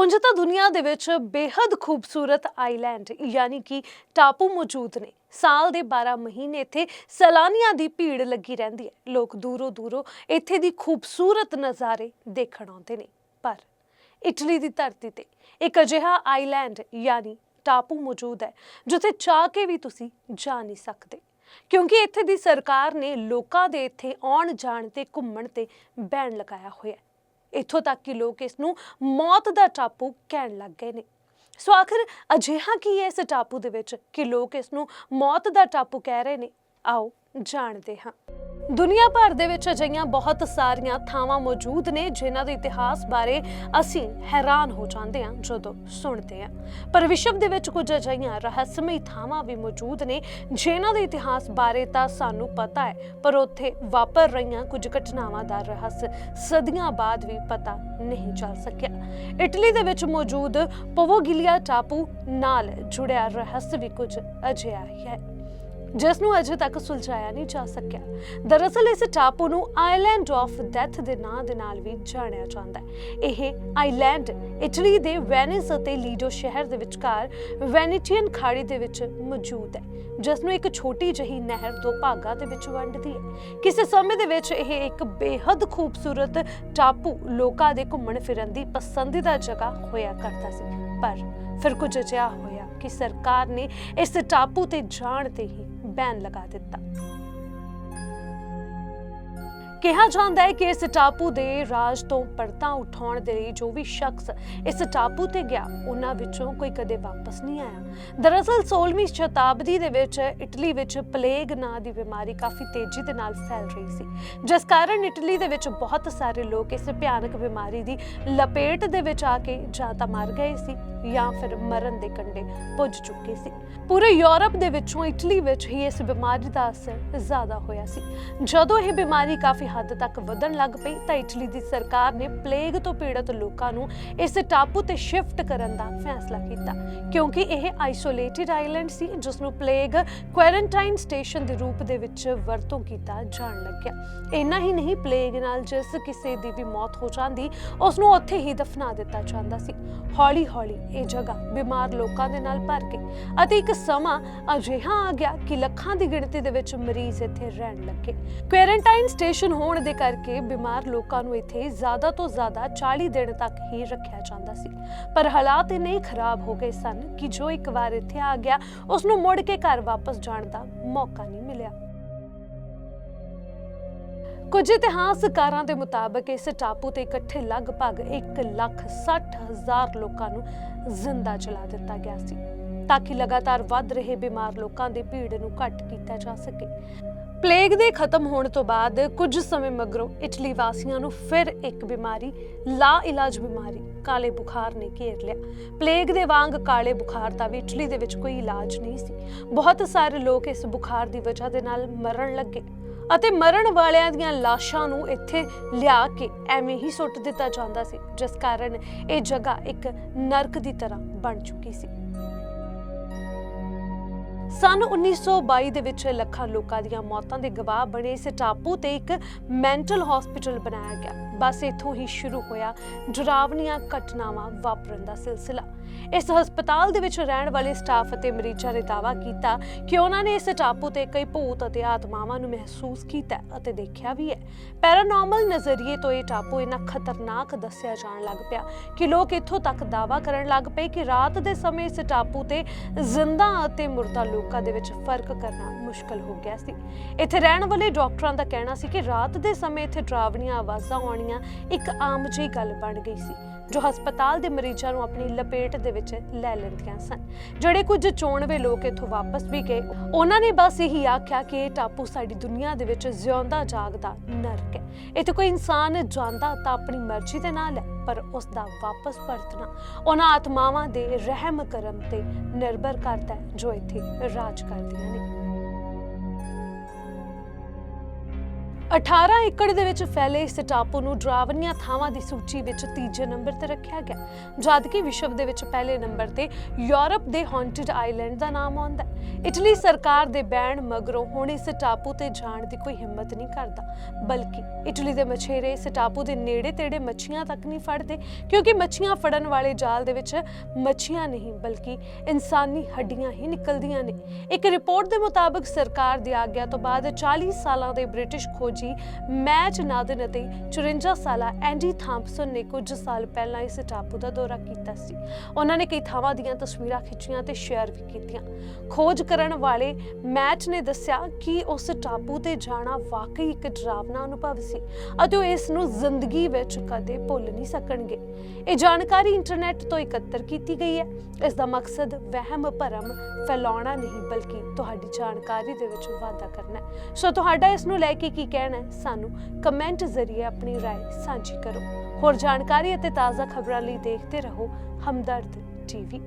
ਉਂਝ ਤਾਂ ਦੁਨੀਆ ਦੇ ਵਿੱਚ ਬੇहद ਖੂਬਸੂਰਤ ਆਈਲੈਂਡ, ਯਾਨੀ ਕਿ ਟਾਪੂ ਮੌਜੂਦ ਨੇ। ਸਾਲ ਦੇ 12 ਮਹੀਨੇ ਇੱਥੇ ਸੈਲਾਨੀਆਂ ਦੀ ਭੀੜ ਲੱਗੀ ਰਹਿੰਦੀ ਹੈ। ਲੋਕ ਦੂਰੋਂ ਦੂਰੋਂ ਇੱਥੇ ਦੀ ਖੂਬਸੂਰਤ ਨਜ਼ਾਰੇ ਦੇਖਣ ਆਉਂਦੇ ਨੇ। ਪਰ ਇਟਲੀ ਦੀ ਧਰਤੀ ਤੇ ਇੱਕ ਅਜਿਹਾ ਆਈਲੈਂਡ, ਯਾਨੀ ਟਾਪੂ ਮੌਜੂਦ ਹੈ, ਜਿੱਥੇ ਚਾਹ ਕੇ ਵੀ ਤੁਸੀਂ ਜਾ ਨਹੀਂ ਸਕਦੇ। ਕਿਉਂਕਿ ਇੱਥੇ ਦੀ ਸਰਕਾਰ ਨੇ ਲੋਕਾਂ ਦੇ ਇੱਥੇ ਆਉਣ ਜਾਣ ਤੇ ਘੁੰਮਣ ਤੇ ਬੈਨ ਲਗਾਇਆ ਹੋਇਆ ਹੈ। ਇੱਥੋਂ ਤੱਕ ਕਿ ਲੋਕ ਇਸ ਨੂੰ ਮੌਤ ਦਾ ਟਾਪੂ ਕਹਿਣ ਲੱਗ ਗਏ ਨੇ। ਸੋ ਆਖਰ ਅਜਿਹਾ ਕੀ ਹੈ ਇਸ ਟਾਪੂ ਦੇ ਵਿੱਚ ਕਿ ਲੋਕ ਇਸ ਨੂੰ ਮੌਤ ਦਾ ਟਾਪੂ ਕਹਿ ਰਹੇ ਨੇ? ਆਓ ਜਾਣਦੇ ਹਾਂ। ਦੁਨੀਆ ਭਰ ਦੇ ਵਿੱਚ ਅਜਿਹੀਆਂ ਬਹੁਤ ਸਾਰੀਆਂ ਥਾਵਾਂ ਮੌਜੂਦ ਨੇ ਜਿਨ੍ਹਾਂ ਦੇ ਇਤਿਹਾਸ ਬਾਰੇ ਅਸੀਂ ਹੈਰਾਨ ਹੋ ਜਾਂਦੇ ਹਾਂ ਜਦੋਂ ਸੁਣਦੇ ਹਾਂ। ਪਰ ਵਿਸ਼ਵ ਦੇ ਵਿੱਚ ਕੁਝ ਅਜਿਹੀਆਂ ਰਹੱਸਮਈ ਥਾਵਾਂ ਵੀ ਮੌਜੂਦ ਨੇ ਜਿਨ੍ਹਾਂ ਦੇ ਇਤਿਹਾਸ ਬਾਰੇ ਤਾਂ ਸਾਨੂੰ ਪਤਾ ਹੈ, ਪਰ ਉੱਥੇ ਵਾਪਰ ਰਹੀਆਂ ਕੁਝ ਘਟਨਾਵਾਂ ਦਾ ਰਹੱਸ ਸਦੀਆਂ ਬਾਅਦ ਵੀ ਪਤਾ ਨਹੀਂ ਚੱਲ ਸਕਿਆ। ਇਟਲੀ ਦੇ ਵਿੱਚ ਮੌਜੂਦ ਪੋਵੋਗਿਲੀਆ ਟਾਪੂ ਨਾਲ ਜੁੜਿਆ ਰਹੱਸ ਵੀ ਕੁਝ ਅਜਿਹਾ ਹੀ ਹੈ। ਜਿਸ ਨੂੰ ਅਜੇ ਤੱਕ ਸੁਲਝਾਇਆ ਨਹੀਂ ਜਾ ਸਕਿਆ। ਦਰਅਸਲ ਇਸ ਟਾਪੂ ਨੂੰ ਆਈਲੈਂਡ ਆਫ ਡੈਥ ਦੇ ਨਾਂ ਦੇ ਨਾਲ ਵੀ ਜਾਣਿਆ ਜਾਂਦਾ ਹੈ। ਇਹ ਆਈਲੈਂਡ ਇਟਲੀ ਦੇ ਵੈਨਿਸ ਅਤੇ ਲੀਡੋ ਸ਼ਹਿਰ ਦੇ ਵਿਚਕਾਰ ਵੈਨੇਟੀਅਨ ਖਾੜੀ ਦੇ ਵਿੱਚ ਮੌਜੂਦ ਹੈ ਜਿਸ ਨੂੰ ਇੱਕ ਛੋਟੀ ਜਿਹੀ ਨਹਿਰ ਦੋ ਭਾਗਾਂ ਦੇ ਵਿੱਚ ਵੰਡਦੀ ਹੈ। ਕਿਸੇ ਸਮੇਂ ਦੇ ਵਿੱਚ ਇਹ ਇੱਕ ਬੇहद ਖੂਬਸੂਰਤ ਟਾਪੂ ਲੋਕਾਂ ਦੇ ਘੁੰਮਣ ਫਿਰਨ ਦੀ ਪਸੰਦੀਦਾ ਜਗ੍ਹਾ ਹੋਇਆ ਕਰਦਾ ਸੀ, ਪਰ ਫਿਰ ਕੁਝ ਅਜਿਹਾ ਹੋਇਆ ਕਿ ਸਰਕਾਰ ਨੇ ਇਸ ਟਾਪੂ ਤੇ ਜਾਣ ਤੇ ਹੀ ਬੈਨ ਲਗਾ ਦਿੱਤਾ। ਕਿਹਾ ਜਾਂਦਾ ਹੈ ਕਿ ਇਸ ਟਾਪੂ ਦੇ ਰਾਜ ਤੋਂ ਪਰਤਾਂ ਉਠਾਉਣ ਦੇ ਲਈ ਜੋ ਵੀ ਸ਼ਖਸ ਇਸ ਟਾਪੂ ਤੇ ਗਿਆ, ਉਹਨਾਂ ਵਿੱਚੋਂ ਕੋਈ ਕਦੇ ਵਾਪਸ ਨਹੀਂ ਆਇਆ। ਦਰਅਸਲ 16ਵੀਂ ਸ਼ਤਾਬਦੀ ਦੇ ਵਿੱਚ ਇਟਲੀ ਵਿੱਚ ਪਲੇਗ ਨਾਂ ਦੀ ਬਿਮਾਰੀ ਕਾਫੀ ਤੇਜ਼ੀ ਦੇ ਨਾਲ ਫੈਲ ਰਹੀ ਸੀ। ਜਿਸ ਕਾਰਨ ਇਟਲੀ ਦੇ ਵਿੱਚ ਬਹੁਤ ਸਾਰੇ ਲੋਕ ਇਸ ਭਿਆਨਕ ਬਿਮਾਰੀ ਦੀ ਲਪੇਟ ਦੇ ਵਿੱਚ ਆ ਕੇ ਜਾਂ ਤਾਂ ਮਰ ਗਏ ਸੀ ਜਾਂ ਫਿਰ ਮਰਨ ਦੇ ਕੰਢੇ ਪੁੱਜ ਚੁੱਕੇ ਸੀ। ਪੂਰੇ ਯੂਰਪ ਦੇ ਵਿੱਚੋਂ ਇਟਲੀ ਵਿੱਚ ਹੀ ਇਸ ਬਿਮਾਰੀ ਦਾ ਅਸਰ ਜ਼ਿਆਦਾ ਹੋਇਆ ਸੀ। ਜਦੋਂ ਇਹ ਬਿਮਾਰੀ ਕਾਫੀ ਹੱਦ ਤੱਕ ਵਧਣ ਲੱਗ ਪਈ ਤਾਂ ਇਟਲੀ ਦੀ ਸਰਕਾਰ ਨੇ ਪਲੇਗ ਤੋਂ ਪੀੜਤ ਲੋਕਾਂ ਨੂੰ ਇਸ ਟਾਪੂ ਤੇ ਸ਼ਿਫਟ ਕਰਨ ਦਾ ਫੈਸਲਾ ਕੀਤਾ। ਕਿਉਂਕਿ ਇਹ ਆਈਸੋਲੇਟਿਡ ਆਈਲੈਂਡ ਸੀ ਜਿਸ ਨੂੰ ਪਲੇਗ ਕੁਆਰੰਟਾਈਨ ਸਟੇਸ਼ਨ ਦੇ ਰੂਪ ਦੇ ਵਿੱਚ ਵਰਤੋਂ ਕੀਤਾ ਜਾਣ ਲੱਗਿਆ। ਇੰਨਾ ਹੀ ਨਹੀਂ, ਪਲੇਗ ਨਾਲ ਜਿਸ ਕਿਸੇ ਦੀ ਵੀ ਮੌਤ ਹੋ ਜਾਂਦੀ ਉਸ ਨੂੰ ਉੱਥੇ ਹੀ ਦਫਨਾ ਦਿੱਤਾ ਜਾਂਦਾ ਸੀ। ਹੌਲੀ ਹੌਲੀ ਇਹ ਜਗ੍ਹਾ ਬਿਮਾਰ ਲੋਕਾਂ ਦੇ ਨਾਲ ਭਰ ਗਈ ਅਤੇ ਇੱਕ ਸਮਾਂ ਅਜਿਹਾ ਆ ਗਿਆ ਕਿ ਲੱਖਾਂ ਦੀ ਗਿਣਤੀ ਦੇ ਵਿੱਚ ਮਰੀਜ਼ ਇੱਥੇ ਰਹਿਣ ਲੱਗੇ। ਕੁਆਰੰਟਾਈਨ ਸਟੇਸ਼ਨ ਹੋਣ ਦੇ ਕਰਕੇ ਬਿਮਾਰ ਲੋਕਾਂ ਨੂੰ ਇੱਥੇ ਜ਼ਿਆਦਾ ਤੋਂ ਜ਼ਿਆਦਾ 40 ਦਿਨ ਤੱਕ ਹੀ ਰੱਖਿਆ ਜਾਂਦਾ ਸੀ। ਪਰ ਹਾਲਾਤ ਇੰਨੇ ਖਰਾਬ ਹੋ ਗਏ ਸਨ ਕਿ ਜੋ ਇੱਕ ਵਾਰ ਇੱਥੇ ਆ ਗਿਆ ਉਸ ਨੂੰ ਮੁੜ ਕੇ ਘਰ ਵਾਪਸ ਜਾਣ ਦਾ ਮੌਕਾ ਨਹੀਂ ਮਿਲਿਆ। ਕੁਝ ਇਤਿਹਾਸਕਾਰਾਂ ਦੇ ਮੁਤਾਬਕ ਇਸ ਟਾਪੂ ਤੇ ਇਕੱਠੇ ਲਗਭਗ 1 ਲੱਖ 60 ਹਜ਼ਾਰ ਲੋਕਾਂ ਨੂੰ ਜ਼ਿੰਦਾ ਜਲਾ ਦਿੱਤਾ ਗਿਆ ਸੀ, ਤਾਂ ਕਿ ਲਗਾਤਾਰ ਵੱਧ ਰਹੇ ਬਿਮਾਰ ਲੋਕਾਂ ਦੀ ਭੀੜ ਨੂੰ ਘੱਟ ਕੀਤਾ ਜਾ ਸਕੇ। ਪਲੇਗ ਦੇ ਖਤਮ ਹੋਣ ਤੋਂ ਬਾਅਦ ਕੁਝ ਸਮੇਂ ਮਗਰੋਂ ਇਟਲੀ ਵਾਸੀਆਂ ਨੂੰ ਫਿਰ ਇੱਕ ਬਿਮਾਰੀ ਲਾ ਇਲਾਜ ਬਿਮਾਰੀ, ਕਾਲੇ ਬੁਖਾਰ ਨੇ ਘੇਰ ਲਿਆ। ਪਲੇਗ ਦੇ ਵਾਂਗ ਕਾਲੇ ਬੁਖਾਰ ਦਾ ਵੀ ਇਟਲੀ ਦੇ ਵਿੱਚ ਕੋਈ ਇਲਾਜ ਨਹੀਂ ਸੀ। ਬਹੁਤ ਸਾਰੇ ਲੋਕ ਇਸ ਬੁਖਾਰ ਦੀ ਵਜ੍ਹਾ ਦੇ ਨਾਲ ਮਰਨ ਲੱਗੇ ਅਤੇ ਮਰਨ ਵਾਲਿਆਂ ਦੀਆਂ ਲਾਸ਼ਾਂ ਨੂੰ ਇੱਥੇ ਲਿਆ ਕੇ ਐਵੇਂ ਹੀ ਸੁੱਟ ਦਿੱਤਾ ਜਾਂਦਾ ਸੀ, ਜਿਸ ਕਾਰਨ ਇਹ ਜਗ੍ਹਾ ਇੱਕ ਨਰਕ ਦੀ ਤਰ੍ਹਾਂ ਬਣ ਚੁੱਕੀ ਸੀ। ਸਨ 1922 ਦੇ ਵਿੱਚ ਲੱਖਾਂ ਲੋਕਾਂ ਦੀਆਂ ਮੌਤਾਂ ਦੇ ਗਵਾਹ ਬਣੇ ਇਸ ਟਾਪੂ ਤੇ ਇੱਕ ਮੈਂਟਲ ਹਸਪੀਟਲ ਬਣਾਇਆ ਗਿਆ। ਬਸ ਇੱਥੋਂ ਹੀ ਸ਼ੁਰੂ ਹੋਇਆ। ਡਰਾਵਨੀਆਂ ਘਟਨਾਵਾਂ ਵਾਪਰਨ ਦਾ ਸਿਲਸਿਲਾ। ਇਸ ਹਸਪਤਾਲ ਦੇ ਵਿੱਚ ਰਹਿਣ ਵਾਲੇ ਸਟਾਫ ਅਤੇ ਮਰੀਜ਼ਾਂ ਨੇ ਦਾਅਵਾ ਕੀਤਾ ਕਿ ਉਹਨਾਂ ਨੇ ਇਸ ਟਾਪੂ ਤੇ ਕਈ ਭੂਤ ਅਤੇ ਆਤਮਾਵਾਂ ਨੂੰ ਮਹਿਸੂਸ ਕੀਤਾ ਅਤੇ ਦੇਖਿਆ ਵੀ ਹੈ। ਪੈਰਾਨੋਰਮਲ ਨਜ਼ਰੀਏ ਤੋਂ ਇਹ ਟਾਪੂ ਇੰਨਾ ਖਤਰਨਾਕ ਦੱਸਿਆ ਜਾਣ ਲੱਗ ਪਿਆ ਕਿ ਲੋਕ ਇੱਥੋਂ ਤੱਕ ਦਾਅਵਾ ਕਰਨ ਲੱਗ ਪਏ ਕਿ ਰਾਤ ਦੇ ਸਮੇਂ ਇਸ ਟਾਪੂ ਤੇ ਜ਼ਿੰਦਾ ਅਤੇ ਮੁਰਦਾ ਲੋਕਾਂ ਦੇ ਵਿੱਚ ਫ਼ਰਕ ਕਰਨਾ ਮੁਸ਼ਕਲ ਹੋ ਗਿਆ ਸੀ। ਇੱਥੇ ਰਹਿਣ ਵਾਲੇ ਡਾਕਟਰਾਂ ਦਾ ਕਹਿਣਾ ਸੀ ਕਿ ਰਾਤ ਦੇ ਸਮੇਂ ਇੱਥੇ ਡਰਾਵਣੀਆਂ ਆਵਾਜ਼ਾਂ ਆਉਣੀਆਂ ਇੱਕ ਆਮ ਜਿਹੀ ਗੱਲ ਬਣ ਗਈ ਸੀ, ਜੋ ਹਸਪਤਾਲ ਦੇ ਮਰੀਜ਼ਾਂ ਨੂੰ ਆਪਣੀ ਲਪੇਟ ਦੇ ਵਿੱਚ ਲੈ ਲੈਂਦੀਆਂ ਸਨ। ਜਿਹੜੇ ਕੁਝ ਚੋਣਵੇਂ ਲੋਕ ਇੱਥੋਂ ਵਾਪਸ ਵੀ ਗਏ, ਉਹਨਾਂ ਨੇ ਬਸ ਇਹੀ ਆਖਿਆ ਕਿ ਇਹ ਟਾਪੂ ਸਾਡੀ ਦੁਨੀਆ ਦੇ ਵਿੱਚ ਜਿਉਂਦਾ ਜਾਗਦਾ ਨਰਕ ਹੈ। ਇੱਥੇ ਕੋਈ ਇਨਸਾਨ ਜਾਂਦਾ ਤਾਂ ਆਪਣੀ ਮਰਜ਼ੀ ਦੇ ਨਾਲ ਹੈ, ਪਰ ਉਸ ਦਾ ਵਾਪਸ ਪਰਤਣਾ ਉਹਨਾਂ ਆਤਮਾਵਾਂ ਦੇ ਰਹਿਮ ਕਰਮ ਤੇ ਨਿਰਭਰ ਕਰਦਾ ਹੈ, ਜੋ ਇੱਥੇ ਰਾਜ ਕਰਦੀਆਂ ਨੇ। 18 ਏਕੜ ਦੇ ਵਿੱਚ ਫੈਲੇ ਇਸ ਟਾਪੂ ਨੂੰ ਡਰਾਵਨੀਆਂ ਥਾਵਾਂ ਦੀ ਸੂਚੀ ਵਿੱਚ ਤੀਜੇ ਨੰਬਰ ਤੇ ਰੱਖਿਆ ਗਿਆ। ਜਦਕਿ ਵਿਸ਼ਵ ਦੇ ਵਿੱਚ ਪਹਿਲੇ ਨੰਬਰ ਤੇ ਯੂਰਪ ਦੇ ਹੌਂਟਡ ਆਈਲੈਂਡ ਦਾ ਨਾਮ ਆਉਂਦਾ ਹੈ। ਇਟਲੀ ਸਰਕਾਰ ਦੇ ਬੈਨ ਮਗਰੋਂ ਹੁਣ ਇਸ ਟਾਪੂ ਤੇ ਜਾਣ ਦੀ ਕੋਈ ਹਿੰਮਤ ਨਹੀਂ ਕਰਦਾ। ਬਲਕਿ ਇਟਲੀ ਦੇ ਮਛੇਰੇ ਇਸ ਟਾਪੂ ਦੇ ਨੇੜੇ ਤੇੜੇ ਮੱਛੀਆਂ ਤੱਕ ਨਹੀਂ ਫੜਦੇ, ਕਿਉਂਕਿ ਮੱਛੀਆਂ ਫੜਨ ਵਾਲੇ ਜਾਲ ਦੇ ਵਿੱਚ ਮੱਛੀਆਂ ਨਹੀਂ, ਬਲਕਿ ਇਨਸਾਨੀ ਹੱਡੀਆਂ ਹੀ ਨਿਕਲਦੀਆਂ ਨੇ। ਇੱਕ ਰਿਪੋਰਟ ਦੇ ਮੁਤਾਬਕ ਸਰਕਾਰ ਦੀ ਆਗਿਆ ਤੋਂ ਬਾਅਦ 40 ਸਾਲਾਂ ਦੇ ਬ੍ਰਿਟਿਸ਼ ਖੋਜ ਮੈਚ ਨਾਦਨ ਅਤੇ 54 ਸਾਲਾ ਐਂਡੀ ਥਾਮਪਸਨ ਨੇ ਕੁਝ ਸਾਲ ਪਹਿਲਾਂ ਇਸ ਟਾਪੂ ਦਾ ਦੌਰਾ ਕੀਤਾ ਸੀ। ਉਹਨਾਂ ਨੇ ਕਈ ਥਾਵਾਂ ਦੀਆਂ ਤਸਵੀਰਾਂ ਖਿੱਚੀਆਂ ਤੇ ਸ਼ੇਅਰ ਵੀ ਕੀਤੀਆਂ। ਖੋਜ ਕਰਨ ਵਾਲੇ ਮੈਚ ਨੇ ਦੱਸਿਆ ਕਿ ਉਸ ਟਾਪੂ ਤੇ ਜਾਣਾ ਵਾਕਈ ਇੱਕ ਡਰਾਵਨਾ ਅਨੁਭਵ ਸੀ ਅਤੇ ਉਹ ਇਸ ਨੂੰ ਜ਼ਿੰਦਗੀ ਵਿੱਚ ਕਦੇ ਭੁੱਲ ਨਹੀਂ ਸਕਣਗੇ। ਇਹ ਜਾਣਕਾਰੀ ਇੰਟਰਨੈਟ ਤੋਂ ਇਕੱਤਰ ਕੀਤੀ ਗਈ ਹੈ। ਇਸ ਦਾ ਮਕਸਦ ਵਹਿਮ ਭਰਮ ਫੈਲਾਉਣਾ ਨਹੀਂ, ਬਲਕਿ ਤੁਹਾਡੀ ਜਾਣਕਾਰੀ ਦੇ ਵਿੱਚ ਵਾਧਾ ਕਰਨਾ ਹੈ। ਸੋ ਤੁਹਾਡਾ ਇਸ ਨੂੰ ਲੈ ਕੇ ਕੀ ਕਹਿਣਾ ਹੈ ਸਾਨੂੰ ਕਮੈਂਟ ਜ਼ਰੀਏ ਆਪਣੀ رائے ਸਾਂਝੀ ਕਰੋ ਹੋਰ ਜਾਣਕਾਰੀ ਅਤੇ ਤਾਜ਼ਾ ਖਬਰਾਂ ਲਈ ਦੇਖਦੇ ਰਹੋ ਹਮਦਰਦ ਟੀਵੀ